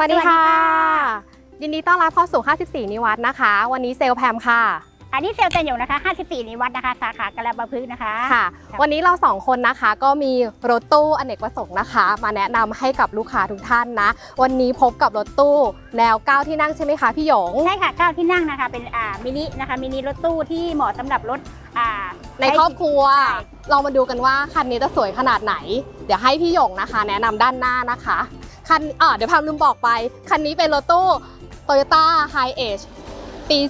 วัสดีค่ะสวัสดีค่ะ ยินดีต้อนรับเข้าสู่ 54 นิวัฒน์นะคะ วันนี้เซลลแพมค่ะ อันนี้เซลล์เจนอยู่นะคะ 54 นิวัฒน์นะคะ สาขากระบะพึกษ์นะคะ ค่ะครับวันนี้เราสองคนนะคะ ก็มีรถตู้อเนกประสงค์นะคะ มาแนะนำให้กับลูกค้าทุกท่านนะ วันนี้พบกับรถตู้แนว 9 ที่นั่งใช่ไหมคะพี่หยง ใช่ค่ะเก้าที่นั่งนะคะ เป็นอ่ามินินะคะ มินิรถตู้ที่เหมาะสำหรับรถอ่าในครอบครัวใช่เรามาดูกันว่าคันนี้จะสวยขนาดไหน เดี๋ยวให้พี่หยงนะคะ แนะนำด้านหน้านะคะ คันอ่าเดี๋ยวพามลืมบอกไป คันนี้เป็นรถตู้ Toyota High Age ปี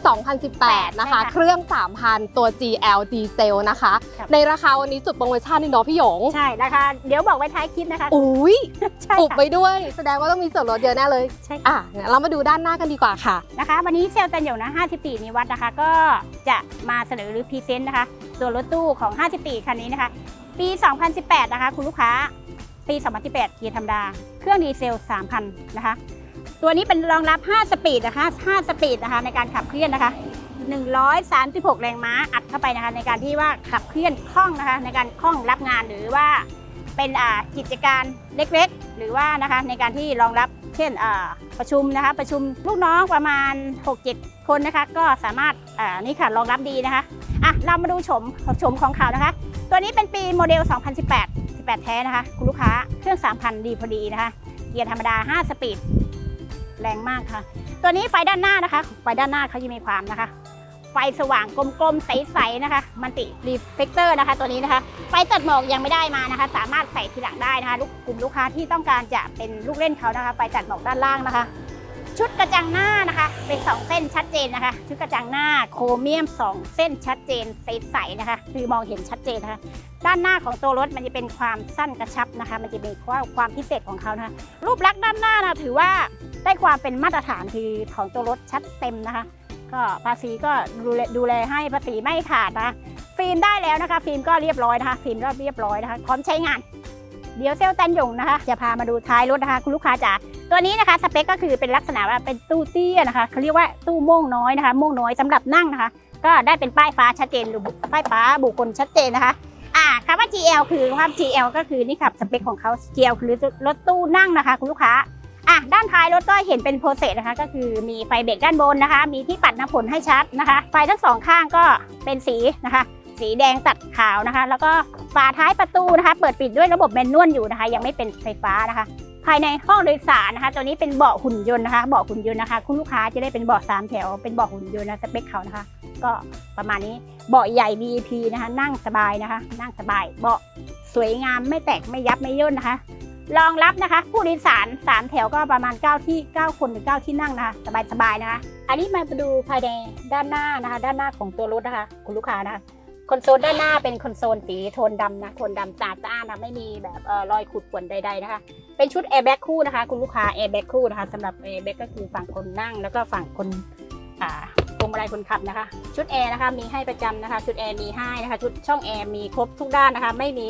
2018 นะคะ เครื่อง 3,000 ตัว GL ดีเซลนะคะ ในราคาวันนี้จุดโปรโมชั่นนี่เนาะพี่หยง ใช่นะคะ เดี๋ยวบอกไว้ท้ายคลิปนะคะ อุ้ยใช่อุบค่ะไปด้วย แสดงว่าต้องมีส่วนลดเยอะแน่เลย ใช่ค่ะอะงั้นเรามาดูด้านหน้ากันดีกว่าค่ะ นะคะ วันนี้เซลล์เจนอยู่นะ 54 นิวัฒน์นะคะ ก็จะมาเสนอหรือพรีเซนต์นะคะ ตัวรถตู้ของ 54 คันนี้นะคะ ปี 2018 นะคะ คุณลูกค้า ปี 2018เกียร์ธรรมดา เครื่องดีเซล 3,000 นะคะ ตัวนี้เป็นรองรับ 5 สปีดนะคะ 5 สปีดนะคะในการขับเคลื่อนนะคะ 136 แรงม้าอัดเข้าไปนะคะในการที่ว่าขับเคลื่อนคล่องนะคะในการคล่องรับงานหรือว่าเป็นอ่ากิจการเล็กๆ หรือว่านะคะในการที่รองรับเช่นอ่าประชุมนะคะประชุมลูกน้องประมาณ 6-7 คนนะคะก็สามารถอ่านี่ค่ะรองรับดีนะคะอะเรามาดูชมชมของเขานะคะ ตัวนี้เป็นปีโมเดล 2018 18 แท้นะคะ คุณลูกค้าเครื่อง 3,000 ดีพอดีนะคะ เกียร์ธรรมดา 5 สปีด แรงมากค่ะ ตัวนี้ไฟด้านหน้านะคะ ไฟด้านหน้าเขาจะมีความนะคะ ไฟสว่างกลมๆ ใสๆนะคะ มันติรีเฟกเตอร์นะคะ ตัวนี้นะคะ ไฟตัดหมอกยังไม่ได้มานะคะ สามารถใส่ทีหลังได้นะคะลูกกลุ่มลูกค้าที่ต้องการจะเป็นลูกเล่นเขานะคะ ไฟตัดหมอกด้านล่างนะคะ ชุดกระจังหน้านะคะ เป็น 2 เส้นชัดเจนนะคะ ชุดกระจังหน้าโครเมียม 2 เส้นชัดเจนใสๆนะคะ คือมองเห็นชัดเจนนะคะ ด้านหน้าของตัวรถมันจะเป็นความสั้นกระชับนะคะ มันจะมีความความพิเศษของเขานะคะ รูปลักษณ์ด้านหน้านะถือว่าได้ความเป็นมาตรฐานคือของตัวรถชัดเต็มนะคะ ก็ภาษีก็ดูแลดูแลให้ภาษีไม่ขาดนะคะฟิล์มได้แล้วนะคะ ฟิล์มก็เรียบร้อยนะคะ ฟิล์มก็เรียบร้อยนะคะพร้อมใช้งาน เดี๋ยวเซลล์ตันหยงนะคะ จะพามาดูท้ายรถนะคะ คุณลูกค้าจ๋า ตัวนี้นะคะสเปคก็คือเป็นลักษณะว่าเป็นตู้เตี้ยนะคะเขาเรียกว่าตู้โม่งน้อยนะคะโม่งน้อยสำหรับนั่งนะคะ ก็ได้เป็นป้ายฟ้าชัดเจนหรือป้ายฟ้าบุคคลชัดเจนนะคะอ่าคำว่า GL คือคว่า GL ก็คือนี่ครับสเปคของเขา GL คือรถตู้นั่งนะคะ คุณลูกค้าอะด้านท้ายรถก็เห็นเป็นโปรเซสนะคะ ก็คือมีไฟเบรกด้านบนนะคะ มีที่ปัดน้ำฝนให้ชัดนะคะ ไฟทั้งสองข้างก็เป็นสีนะคะ สีแดงตัดขาวนะคะ แล้วก็ฝาท้ายประตูนะคะ เปิดปิดด้วยระบบแมนนวลอยู่นะคะ ยังไม่เป็นไฟฟ้านะคะ ภายในห้องโดยสารนะคะ ตัวนี้เป็นเบาะหุ่นยนต์นะคะ เบาะหุ่นยนต์นะคะ คุณลูกค้าจะได้เป็นเบาะสามแถว เป็นเบาะหุ่นยนต์นะสเปคเขานะคะ ก็ประมาณนี้ เบาะใหญ่ VIP นะคะ นั่งสบายนะคะ นั่งสบาย เบาะสวยงามไม่แตกไม่ยับไม่ย่นนะคะ รองรับนะคะ ผู้โดยสารสามแถวก็ประมาณ 9 ที่ 9 คนหรือ9ที่นั่งนะคะ สบายๆนะคะ อันนี้มาดูภายในด้านหน้านะคะ ด้านหน้าของตัวรถนะคะ คุณลูกค้านะคะ คอนโซลด้านหน้าเป็นคอนโซลสีโทนดำนะโทนดำสะอาดสะอ้านะไม่มีแบบเอ่อรอยขูดข่วนใดๆนะคะ เป็นชุดแอร์แบ็กคู่นะคะ คุณลูกค้าแอร์แบ็กคู่นะคะสำหรับแอร์แบ็กก็คือฝั่งคนนั่งแล้วก็ฝั่งคนอ่าพวงมาลัยคนขับนะคะ ชุดแอร์นะคะมีให้ประจำนะคะ ชุดแอร์มีให้นะคะ ชุดช่องแอร์มีครบทุกด้านนะคะ ไม่มี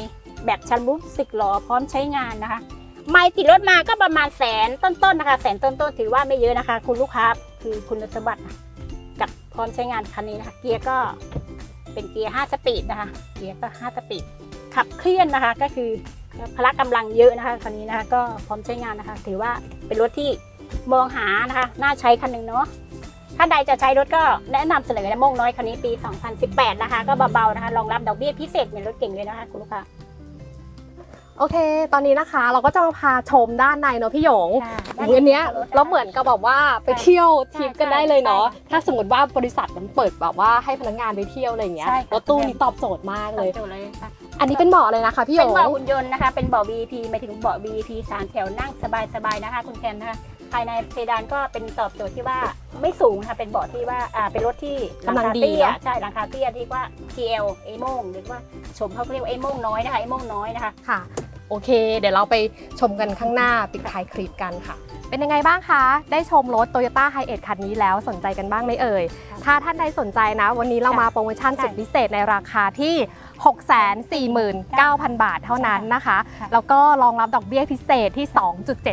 แบบชันบุฟสิกหลอพร้อมใช้งานนะคะ ไม่ติดรถมาก็ประมาณแสนต้นๆนะคะแสนต้นๆถือว่าไม่เยอะนะคะ คุณลูกค้าคือคุณสมบัติกับพร้อมใช้งานคันนี้นะคะ เกียร์ก็ เป็นเกียร์ 5 สปีดนะคะ เกียร์ก็5สปีด ขับเคลื่อนนะคะก็คือพละกำลังเยอะนะคะคันนี้นะคะก็พร้อมใช้งานนะคะ ถือว่าเป็นรถที่มองหานะคะน่าใช้คันหนึ่งเนาะถ้าใดจะใช้รถก็แนะนำเสนอนะโม่งน้อยคันนี้ปี 2018 นะคะ ก็เบาๆนะคะรองรับดอกเบี้ยพิเศษเหมือนรถเก่งเลยนะคะคุณลูกค้า โอเค ตอนนี้นะคะเราก็จะมาพาชมด้านในเนาะพี่หยงอย่างเนี้ยเราเหมือนกับแบบว่าไปเที่ยวทริปกันได้เลยเนาะใช่ถ้าสมมติว่าบริษัทมันเปิดแบบว่าให้พนักงานไปเที่ยวอะไรอย่างเงี้ยใช่ค่ะรถตู้นี้ตอบโจทย์มากเลยเจอเลยค่ะอันนี้เป็นเบาะเลยนะคะพี่หยเป็นงเบาะหุ่นยนต์นะคะ เป็นเบาะ VIP หมายถึงเบาะ VIP สามแถวนั่งสบายๆนะคะ คุณแคนนะคะภายในเพดานก็เป็นตอบโจทย์ที่ว่าไม่สูงนะคะเป็นเบาะที่ว่าอ่าเป็นรถที่ราคาเตี้ยใช่ราคาเตี้ยที่ว่า TL เอโมงหรือว่าชมเขาเรียกว่าเอโมงน้อยนะคะเอโมงน้อยนะคะค่ะ โอเค เดี๋ยวเราไปชมกันข้างหน้าปิดท้ายคลิปกันค่ะ เป็นยังไงบ้างคะ ได้ชมรถ Toyota h i a c e คันนี้แล้วสนใจกันบ้างไหมเอ่ยค่ะถ้าท่านใดสนใจนะ วันนี้เราค่ะมาโปรโมชั่นใช่สุดพิเศษในราคาที่ 649,000 บาทเท่านั้นนะคะค่ะแล้วก็รองรับดอกเบี้ยพิเศษที่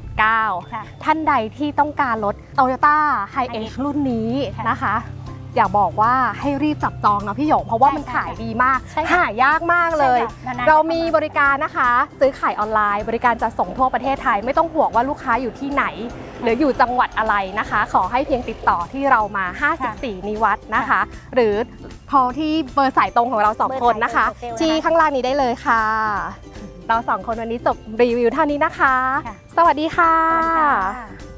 2.79ค่ะท่านใดที่ต้องการรถ Toyota h i a c e รุ่นนี้ค่ะนะคะ อยากบอกว่าให้รีบจับจองนะพี่หยงเพราะว่ามันใช่ขายดีมาก ใช่ค่ะหายากมากเลย ใช่ค่ะนนๆเรามีจะบริการนะคะ ซื้อขายออนไลน์ บริการจัดส่งทั่วประเทศไทย ไม่ต้องห่วงว่าลูกค้าอยู่ที่ไหน หรืออยู่จังหวัดอะไรนะคะ ขอให้เพียงติดต่อที่เรามา 54 นิวัตนะคะ หรือโทรที่เบอร์สายตรงของเราสองเบอร์คนนะคะสายตรงของเซลล์นะคะที่ข้างล่างนี้ได้เลยค่ะ เราสองคนวันนี้จบรีวิวเท่านี้นะคะ ค่ะ สวัสดีค่ะสวัสดีค่ะ